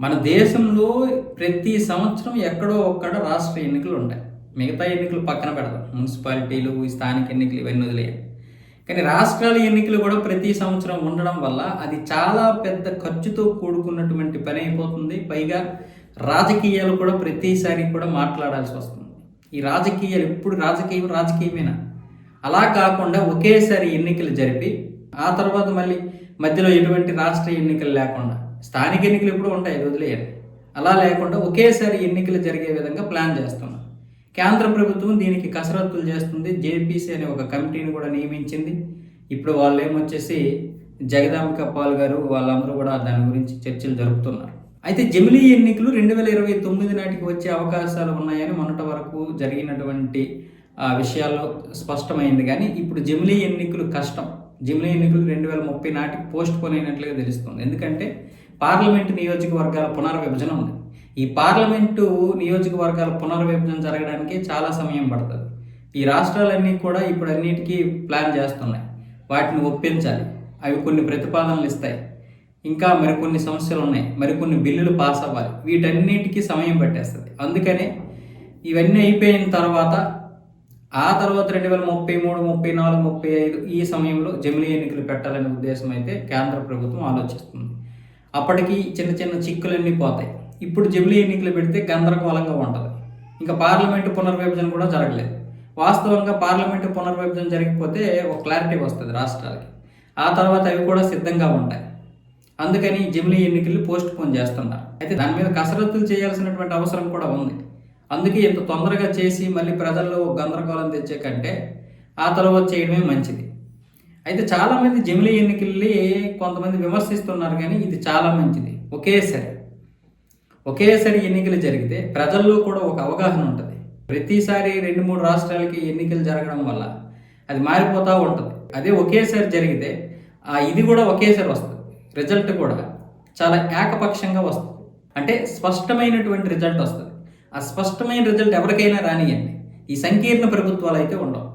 మన దేశంలో ప్రతి సంవత్సరం ఎక్కడో ఒక్కడ రాష్ట్ర ఎన్నికలు ఉంటాయి. మిగతా ఎన్నికలు పక్కన పెడతాం. మున్సిపాలిటీలు స్థానిక ఎన్నికలు ఇవన్నీ వదిలేయాలి కానీ రాష్ట్రాల ఎన్నికలు కూడా ప్రతి సంవత్సరం ఉండడం వల్ల అది చాలా పెద్ద ఖర్చుతో కూడుకున్నటువంటి పని అయిపోతుంది. పైగా రాజకీయాలు కూడా ప్రతిసారి కూడా మాట్లాడాల్సి వస్తుంది. ఈ రాజకీయాలు ఎప్పుడు రాజకీయం రాజకీయమేనా? అలా కాకుండా ఒకేసారి ఎన్నికలు జరిపి ఆ తర్వాత మళ్ళీ మధ్యలో ఎటువంటి రాష్ట్ర ఎన్నికలు లేకుండా స్థానిక ఎన్నికలు ఎప్పుడు ఉంటాయి అది వదిలేయండి అలా లేకుండా ఒకేసారి ఎన్నికలు జరిగే విధంగా ప్లాన్ చేస్తున్నాం. కేంద్ర ప్రభుత్వం దీనికి కసరత్తులు చేస్తుంది. జేపీసీ అనే ఒక కమిటీని కూడా నియమించింది. ఇప్పుడు వాళ్ళు ఏమొచ్చేసి జగదాంబిక పాల్ గారు వాళ్ళందరూ కూడా దాని గురించి చర్చలు జరుపుతున్నారు. అయితే జమిలీ ఎన్నికలు రెండు వేల ఇరవై తొమ్మిది నాటికి వచ్చే అవకాశాలు ఉన్నాయని మొన్నటి వరకు జరిగినటువంటి ఆ విషయాల్లో స్పష్టమైంది. కానీ ఇప్పుడు జమిలీ ఎన్నికలు కష్టం. జిమ్లీ ఎన్నికలు రెండు వేల ముప్పై నాటికి పోస్ట్ పోన్ అయినట్లుగా తెలుస్తుంది. ఎందుకంటే పార్లమెంటు నియోజకవర్గాల పునర్విభజన ఉంది. ఈ పార్లమెంటు నియోజకవర్గాల పునర్విభజన జరగడానికి చాలా సమయం పడుతుంది. ఈ రాష్ట్రాలన్నీ కూడా ఇప్పుడు అన్నిటికీ ప్లాన్ చేస్తున్నాయి. వాటిని ఒప్పించాలి. అవి కొన్ని ప్రతిపాదనలు ఇస్తాయి. ఇంకా మరికొన్ని సమస్యలు ఉన్నాయి. మరికొన్ని బిల్లులు పాస్ అవ్వాలి. వీటన్నిటికీ సమయం పట్టేస్తుంది. అందుకనే ఇవన్నీ అయిపోయిన తర్వాత ఆ తర్వాత రెండు వేల ముప్పై మూడు ముప్పై నాలుగు ముప్పై ఐదు ఈ సమయంలో జమిలీ ఎన్నికలు పెట్టాలనే ఉద్దేశం అయితే కేంద్ర ప్రభుత్వం ఆలోచిస్తుంది. అప్పటికి చిన్న చిన్న చిక్కులన్నీ పోతాయి. ఇప్పుడు జమిలీ ఎన్నికలు పెడితే గందరగోళంగా ఉంటుంది. ఇంకా పార్లమెంటు పునర్విభజన కూడా జరగలేదు. వాస్తవంగా పార్లమెంటు పునర్విభజన జరిగిపోతే ఒక క్లారిటీ వస్తుంది రాష్ట్రాలకి. ఆ తర్వాత అవి కూడా సిద్ధంగా ఉంటాయి. అందుకని జమిలీ ఎన్నికలు పోస్ట్ పోన్ చేస్తున్నారు. అయితే దాని మీద కసరత్తులు చేయాల్సినటువంటి అవసరం కూడా ఉంది. అందుకే ఇంత తొందరగా చేసి మళ్ళీ ప్రజల్లో ఒక గందరగోళం తెచ్చే కంటే ఆ తర్వాత చేయడమే మంచిది. అయితే చాలామంది జమిలీ ఎన్నికల్ని కొంతమంది విమర్శిస్తున్నారు కానీ ఇది చాలా మంచిది. ఒకేసారి ఒకేసారి ఎన్నికలు జరిగితే ప్రజల్లో కూడా ఒక అవగాహన ఉంటుంది. ప్రతిసారి రెండు మూడు రాష్ట్రాలకి ఎన్నికలు జరగడం వల్ల అది మారిపోతూ ఉంటుంది. అదే ఒకేసారి జరిగితే ఆ ఇది కూడా ఒకేసారి వస్తుంది. రిజల్ట్ కూడా చాలా ఏకపక్షంగా వస్తుంది. అంటే స్పష్టమైనటువంటి రిజల్ట్ వస్తుంది. ఆ స్పష్టమైన రిజల్ట్ ఎవరికైనా రానియండి ఈ సంకీర్ణ ప్రభుత్వాలు అయితే ఉండవు.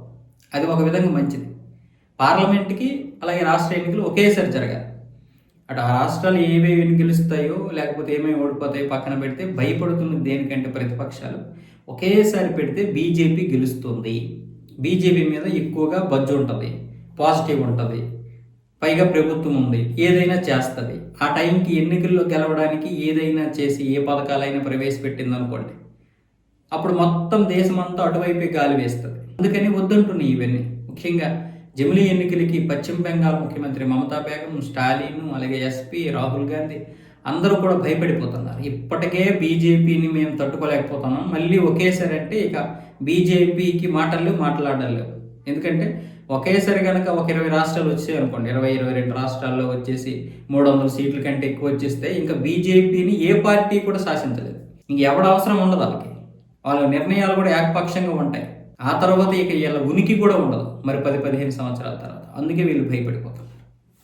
అది ఒక విధంగా మంచిది. పార్లమెంట్కి అలాగే రాష్ట్ర ఎన్నికలు ఒకేసారి జరగాలి. అటు ఆ రాష్ట్రాలు ఏమేమి గెలుస్తాయో లేకపోతే ఏమేమి ఓడిపోతాయో పక్కన పెడితే భయపడుతుంది దేనికంటే ప్రతిపక్షాలు ఒకేసారి పెడితే బీజేపీ గెలుస్తుంది. బీజేపీ మీద ఎక్కువగా బజ్జు ఉంటుంది పాజిటివ్ ఉంటుంది. పైగా ప్రభుత్వం ఉంది. ఏదైనా చేస్తుంది. ఆ టైంకి ఎన్నికల్లో గెలవడానికి ఏదైనా చేసి ఏ పథకాలైనా ప్రవేశపెట్టింది అనుకోండి అప్పుడు మొత్తం దేశమంతా అటువైపే గాలి వేస్తుంది. అందుకని వద్దంటున్నాయి ఇవన్నీ. ముఖ్యంగా జమిలీ ఎన్నికలకి పశ్చిమ బెంగాల్ ముఖ్యమంత్రి మమతా బేగం స్టాలిన్ అలాగే ఎస్పీ రాహుల్ గాంధీ అందరూ కూడా భయపడిపోతున్నారు. ఇప్పటికే బీజేపీని మేము తట్టుకోలేకపోతున్నాం. మళ్ళీ ఒకేసారి అంటే ఇక బీజేపీకి మాటలు మాట్లాడలేవు ఎందుకంటే ఒకేసారి కనుక ఒక ఇరవై రాష్ట్రాలు వచ్చాయి అనుకోండి ఇరవై ఇరవై రెండు రాష్ట్రాల్లో వచ్చేసి మూడు వందల సీట్ల కంటే ఎక్కువ వచ్చేస్తే ఇంకా బీజేపీని ఏ పార్టీ కూడా శాసించలేదు. ఇంక ఎవడ అవసరం ఉండదు వాళ్ళకి. వాళ్ళ నిర్ణయాలు కూడా ఏకపక్షంగా ఉంటాయి. ఆ తర్వాత ఇక వీళ్ళ ఉనికి కూడా ఉండదు. మరి పది పదిహేను సంవత్సరాల తర్వాత. అందుకే వీళ్ళు భయపడిపోతారు.